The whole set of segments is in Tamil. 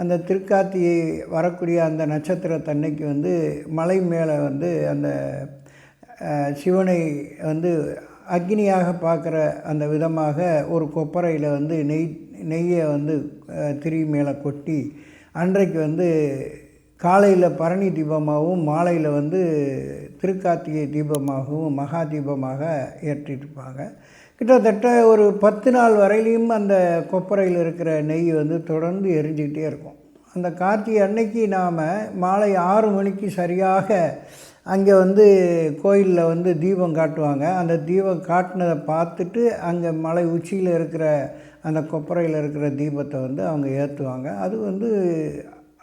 அந்த திருக்கார்த்திகை வரக்கூடிய அந்த நட்சத்திரத்தன்னைக்கு வந்து மலை மேலே வந்து அந்த சிவனை வந்து அக்னியாக பார்க்குற அந்த விதமாக ஒரு கொப்பரையில் வந்து நெய் நெய்யை வந்து திரி மேலே கொட்டி அன்றைக்கு வந்து காலையில் பரணி தீபமாகவும் மாலையில் வந்து திருக்கார்த்திகை தீபமாகவும் மகா தீபமாக ஏற்றிட்டுருப்பாங்க கிட்டத்தட்ட ஒரு பத்து நாள் வரையிலையும் அந்த கொப்பரையில் இருக்கிற நெய் வந்து தொடர்ந்து எரிஞ்சிக்கிட்டே இருக்கும். அந்த கார்த்திகை அன்னைக்கு நாம் மாலை ஆறு மணிக்கு சரியாக அங்கே வந்து கோயிலில் வந்து தீபம் காட்டுவாங்க. அந்த தீபம் காட்டினதை பார்த்துட்டு அங்கே மலை உச்சியில் இருக்கிற அந்த கொப்பரையில் இருக்கிற தீபத்தை வந்து அவங்க ஏற்றுவாங்க அது வந்து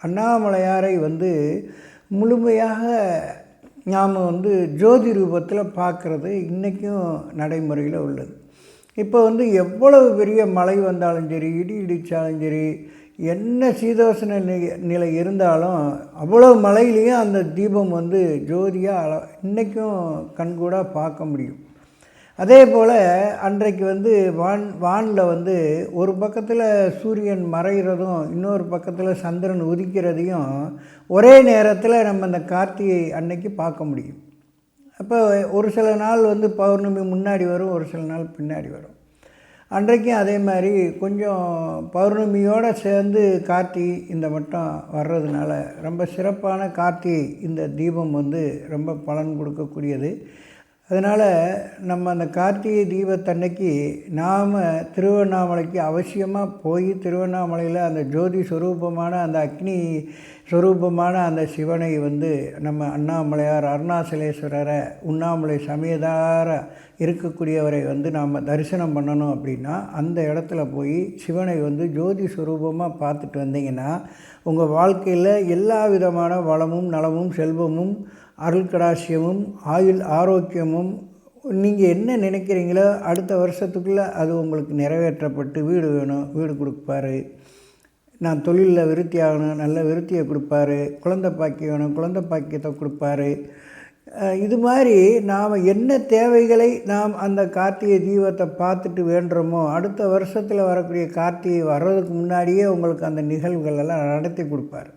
அண்ணாமலையாரை வந்து முழுமையாக நாம் வந்து ஜோதி ரூபத்தில் பார்க்குறது இன்றைக்கும் நடைமுறையில் உள்ளது. இப்போ வந்து எவ்வளவு பெரிய மழை வந்தாலும் சரி இடி இடித்தாலும் சரி என்ன சீதோஷண நி- நிலை இருந்தாலும் அவ்வளோ மழையிலையும் அந்த தீபம் வந்து ஜோதியாக அள இன்றைக்கும் கண்கூடாக பார்க்க முடியும். அதே போல் அன்றைக்கு வந்து வான் வானில் வந்து ஒரு பக்கத்தில் சூரியன் மறைகிறதும் இன்னொரு பக்கத்தில் சந்திரன் உதிக்கிறதையும் ஒரே நேரத்தில் நம்ம அந்த கார்த்திகை அன்னைக்கு பார்க்க முடியும். அப்போ ஒரு சில நாள் வந்து பௌர்ணமி முன்னாடி வரும் ஒரு சில நாள் பின்னாடி வரும். அன்றைக்கும் அதே மாதிரி கொஞ்சம் பௌர்ணமியோடு சேர்ந்து கார்த்தி இந்த மட்டும் வர்றதுனால ரொம்ப சிறப்பான கார்த்தி இந்த தீபம் வந்து ரொம்ப பலன் கொடுக்கக்கூடியது. அதனால் நம்ம அந்த கார்த்திகை தீபத்தன்னைக்கு நாம் திருவண்ணாமலைக்கு அவசியமாக போய் திருவண்ணாமலையில் அந்த ஜோதி ஸ்வரூபமான அந்த அக்னி ஸ்வரூபமான அந்த சிவனை வந்து நம்ம அண்ணாமலையார் அருணாசலேஸ்வரரை உண்ணாமலை சமயதார இருக்கக்கூடியவரை வந்து நாம் தரிசனம் பண்ணணும் அப்படின்னா அந்த இடத்துல போய் சிவனை வந்து ஜோதி ஸ்வரூபமாக பார்த்துட்டு வந்தீங்கன்னா உங்கள் வாழ்க்கையில் எல்லா விதமான வளமும் நலமும் செல்வமும் அருள் கடாசியமும் ஆயுள் ஆரோக்கியமும் நீங்கள் என்ன நினைக்கிறீங்களோ அடுத்த வருஷத்துக்குள்ளே அது உங்களுக்கு நிறைவேற்றப்பட்டு வீடு வேணும் வீடு கொடுப்பாரு. நான் தொழிலில் விருத்தி ஆகணும் நல்ல விருத்தியை கொடுப்பாரு. குழந்தை பாக்கியம் வேணும் குழந்தை பாக்கியத்தை கொடுப்பாரு. இது மாதிரி நாம் என்ன தேவைகளை நாம் அந்த கார்த்திகை தீபத்தை பார்த்துட்டு வேண்டுறோமோ அடுத்த வருஷத்தில் வரக்கூடிய கார்த்திகை வர்றதுக்கு முன்னாடியே உங்களுக்கு அந்த நிகழ்வுகள் எல்லாம் நடத்தி கொடுப்பாரு.